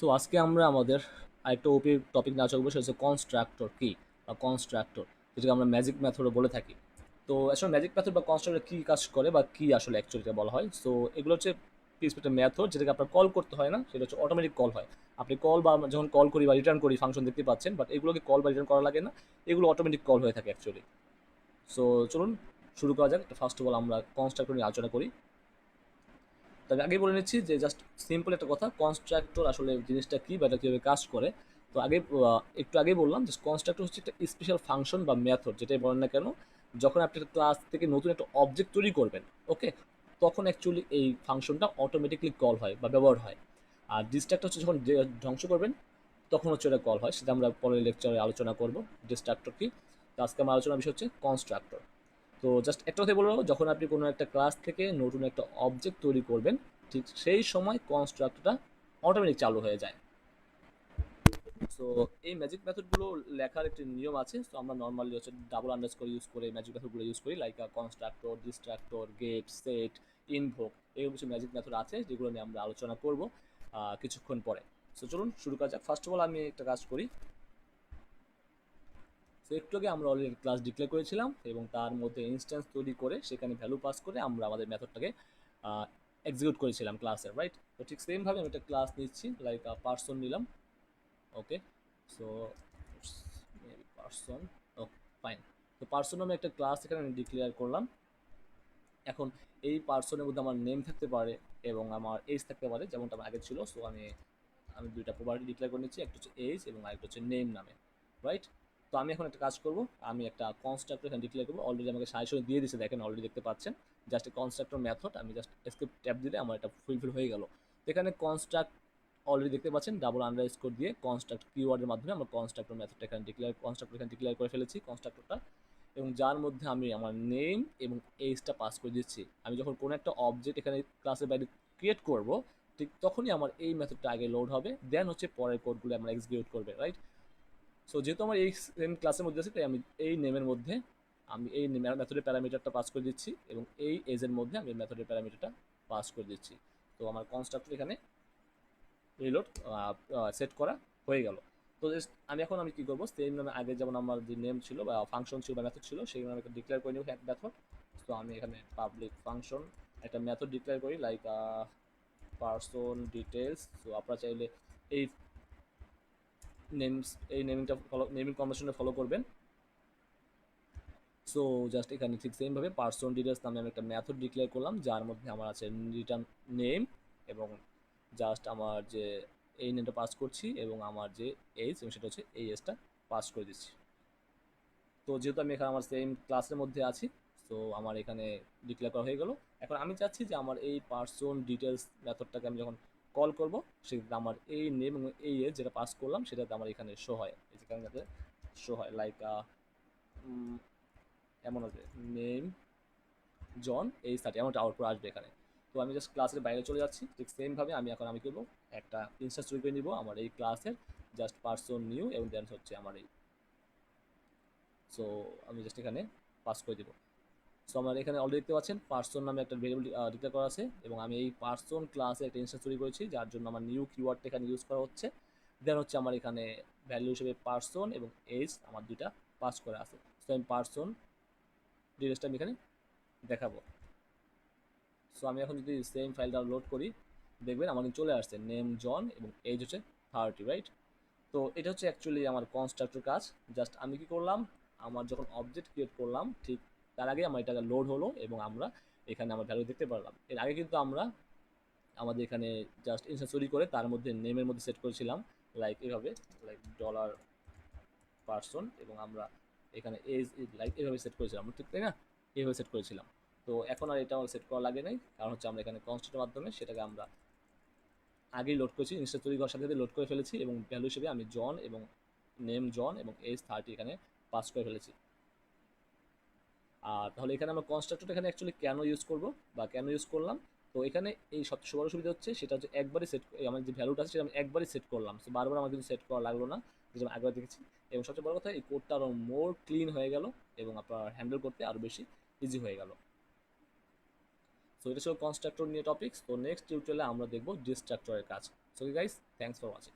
So আজকে আমরা আমাদের আরেকটা ওপি টপিক না চলবো সেটা হচ্ছে কনস্ট্রাক্টর কি বা কনস্ট্রাক্টর যেটাকে আমরা ম্যাজিক মেথডও বলে থাকি। তো আসলে ম্যাজিক মেথড বা কনস্ট্রাক্টর কী কাজ করে বা কী আসলে অ্যাকচুয়ালিটা বলা হয়? সো এগুলো হচ্ছে একটা ম্যাথড যেটাকে আপনার কল করতে হয় না, সেটা হচ্ছে অটোমেটিক কল হয়। আপনি কল বা যখন কল করি বা রিটার্ন করি ফাংশন দেখতে পাচ্ছেন বাট এগুলোকে কল বা রিটার্ন করা লাগে না, এগুলো অটোমেটিক কল হয়ে থাকে অ্যাকচুয়ালি সো চলুন, শুরু করা যাক। ফার্স্ট অফ অল আমরা কনস্ট্রাক্টর নিয়ে আলোচনা করি। তবে আগে বলে নিচ্ছি যে জাস্ট সিম্পল একটা কথা কনস্ট্রাক্টর আসলে জিনিসটা কী বা এটা কীভাবে কাজ করে। তো আগে একটু আগে বললাম যে কনস্ট্রাক্টর হচ্ছে একটা স্পেশাল ফাংশন বা মেথড যেটাই বলেন না কেন, যখন আপনি একটা ক্লাস থেকে নতুন একটা অবজেক্ট তৈরি করবেন ওকে তখন অ্যাকচুয়ালি এই ফাংশনটা অটোমেটিকলি কল হয় বা ব্যবহার হয়। আর ডিস্ট্রাক্টর হচ্ছে যখন ধ্বংস করবেন, তখন হচ্ছে এটা কল হয়। সেটা আমরা পরের লেকচারে আলোচনা করব। ডিস্ট্রাক্টর কি? আজকে আমার আলোচনার বিষয় হচ্ছে কনস্ট্রাক্টর তো জাস্ট একটা কথা বলব, যখন আপনি কোনো একটা ক্লাস থেকে নতুন একটা অবজেক্ট তৈরি করবেন, ঠিক সেই সময় কনস্ট্রাক্টটা অটোমেটিক চালু হয়ে যায়। সো এই ম্যাজিক মেথডগুলো লেখার একটি নিয়ম আছে সো আমরা নর্মালি হচ্ছে ডাবল আন্ডারস্কোর ইউজ করে ম্যাজিক মেথডগুলো ইউজ করি like constructor destructor get set invoke এই কিছু ম্যাজিক মেথড আছে, যেগুলো নিয়ে আমরা আলোচনা করব কিছুক্ষণ পরে। সো চলুন শুরু করা যাক। ফার্স্ট অফ অল আমি একটা কাজ করি। তো একটু আগে আমরা অলরেডি ক্লাস ডিক্লেয়ার করেছিলাম এবং তার মধ্যে ইনস্ট্যান্স তৈরি করে সেখানে ভ্যালু পাস করে আমরা আমাদের মেথডটাকে এক্সিকিউট করেছিলাম ক্লাসের রাইট তো ঠিক সেমভাবে আমি একটা ক্লাস নিচ্ছি লাইক পার্সন নিলাম ওকে সো পার্সন ও ফাইন তো পার্সন আমি একটা ক্লাস এখানে আমি ডিক্লেয়ার করলাম। এখন এই পার্সনের মধ্যে আমার নেম থাকতে পারে এবং আমার এজ থাকতে পারে, যেমনটা আগে ছিল। সো আমি আমি দুইটা প্রপার্টি ডিক্লেয়ার করে নিচ্ছি, একটা হচ্ছে এজ এবং আরেকটা হচ্ছে নেম নামে রাইট তো আমি এখন একটা কাজ করব। আমি একটা কনস্ট্রাক্টর এখানে ডিক্লেয়ার করব। অলরেডি আমাকে সাজেশন দিয়ে দিচ্ছে দেখেন অলরেডি দেখতে পাচ্ছেন। জাস্ট কনস্ট্রাক্টর মেথড আমি জাস্ট এসকেপ ট্যাপ দিলে আমার এটা ফুলফিল হয়ে গেল। এখানে কনস্ট্রাক্ট অলরেডি দেখতে পাচ্ছেন ডাবল আন্ডার স্কোর দিয়ে কনস্ট্রাক্ট কিওয়ার্ডের মাধ্যমে আমরা কনস্ট্রাক্টর মেথডটা এখানে ডিক্লেয়ার কনস্ট্রাক্টর এখানে ডিক্লেয়ার করে ফেলেছি কনস্ট্রাক্টরটা এবং যার মধ্যে আমি আমার নেম এবং এজটা পাস করে দিচ্ছি। আমি যখন কোনো একটা অবজেক্ট এখানে ক্লাসের বাইরে ক্রিয়েট করব, ঠিক তখনই আমার এই মেথডটা আগে লোড হবে। দেন হচ্ছে পরের কোডগুলো আমরা এক্সিকিউট করবে রাইট সো যেহেতু আমার এই সেম ক্লাসের মধ্যে আছে, তাই আমি এই নেমের মধ্যে আমি এই মেথডের প্যারামিটারটা পাস করে দিচ্ছি এবং এই এজের মধ্যে আমি মেথডের প্যারামিটারটা পাস করে দিচ্ছি। তো আমার কনস্ট্রাক্টর এখানে রিলোড সেট করা হয়ে গেল। তো আমি এখন আমি কী করব সেম নামে আগে যেমন আমার যে নেম ছিল বা ফাংশন ছিল বা মেথড ছিল, সেই নামে ডিক্লেয়ার করে নেব এক মেথড তো আমি এখানে পাবলিক ফাংশন একটা মেথড ডিক্লেয়ার করি লাইক পার্সন ডিটেলস তো আপনারা চাইলে এই নেমস এই নেমিংটা ফলো নেমিং কনভার্সনটা ফলো করবেন। সো জাস্ট এখানে ঠিক সেমভাবে পার্সন ডিটেলস নামে আমি একটা মেথড ডিক্লেয়ার করলাম, যার মধ্যে আমার আছে রিটার্ন নেম এবং জাস্ট আমার যে এই নেমটা পাস করছি এবং আমার যে এজ সেটা হচ্ছে এই এজটা পাস করে দিচ্ছি। তো যেহেতু আমি এখানে আমার সেম ক্লাসের মধ্যে আছি তো আমার এখানে ডিক্লেয়ার করা হয়ে গেল। এখন আমি চাচ্ছি যে আমার এই পার্সন ডিটেলস মেথডটাকে আমি যখন কল করব সেক্ষেত্রে আমার এই নেম এবং এই এজ যেটা পাস করলাম সেটাতে আমার এখানে শো হয়। এখানে যাতে শো হয় লাইক এমন আছে নেম জন এই থার্টি এমন একটা আউটপুট আসবে এখানে। তো আমি জাস্ট ক্লাসের বাইরে চলে যাচ্ছি, ঠিক সেমভাবে আমি এখন আমি করব একটা ইনস্টান্স তৈরি করে নিব আমার এই ক্লাসের জাস্ট পার্সন নিউ এবং দেন হচ্ছে আমার এই। সো আমি জাস্ট এখানে পাস করে দিব। সো আমার এখানে অলরেডি দেখতে পাচ্ছেন পার্সন নামে একটা ভেরিয়েবল ডিক্লেয়ার করা আছে এবং আমি এই পার্সন ক্লাসে একটা ইনস্ট্যান্স তৈরি করেছি, যার জন্য আমার নিউ কিওয়ার্ডটা এখানে ইউজ করা হচ্ছে। দেন হচ্ছে আমার এখানে ভ্যালু হিসেবে পার্সন এবং এজ আমার দুইটা পাস করে আছে। সো আমি পার্সন ডিটেলসটা আমি এখানে দেখাবো। সো আমি এখন যদি সেম ফাইলটা লোড করি, দেখবেন কিন্তু চলে আসছে নেম জন এবং এজ হচ্ছে থার্টি রাইট তো এটা হচ্ছে অ্যাকচুয়ালি আমার কনস্ট্রাক্টর কাজ। জাস্ট আমি কি করলাম? আমার যখন অবজেক্ট ক্রিয়েট করলাম, ঠিক তার আগে আমার এটা লোড হলো এবং আমরা এখানে আমার ভ্যালু দেখতে পারলাম। এর আগে কিন্তু আমরা আমাদের এখানে জাস্ট ইনস্ট্যান্স চুরি করে তার মধ্যে নেমের মধ্যে সেট করেছিলাম লাইক এভাবে লাইক ডলার পার্সন এবং আমরা এখানে এজ লাইক এভাবে সেট করেছিলাম, ঠিক তাই না? এভাবে সেট করেছিলাম। তো এখন আর এটা সেট করা লাগে নাই, কারণ হচ্ছে আমরা এখানে কনস্ট্যান্টের মাধ্যমে সেটাকে আমরা আগেই লোড করেছি ইনস্ট্যান্স তৈরি করার সাথে সাথে লোড করে ফেলেছি এবং ভ্যালু হিসেবে আমি জন এবং নেম জন এবং এজ থার্টি এখানে পাস করে ফেলেছি। আর তাহলে এখানে আমরা কনস্ট্রাক্টরটা এখানে অ্যাকচুয়ালি কেন ইউজ করব বা কেন ইউজ করলাম? তো এখানে এই সবচেয়ে বড় সুবিধা হচ্ছে সেটা হচ্ছে একবারই সেট আমার যে ভ্যালুটা আছে সেটা আমি একবারই সেট করলাম। তো বারবার আমার কিন্তু সেট করা লাগল না, যেটা আমি একবার দেখেছি। এবং সবচেয়ে বড় কথা, এই কোডটা আরও মোর ক্লিন হয়ে গেল এবং আপনার হ্যান্ডেল করতে আরও বেশি ইজি হয়ে গেল। সো এটা ছিল কনস্ট্রাক্টর নিয়ে টপিক্স তো নেক্সট টিউটোরিয়ালে আমরা দেখব ডিস্ট্রাক্টরের কাজ। So guys thanks for watching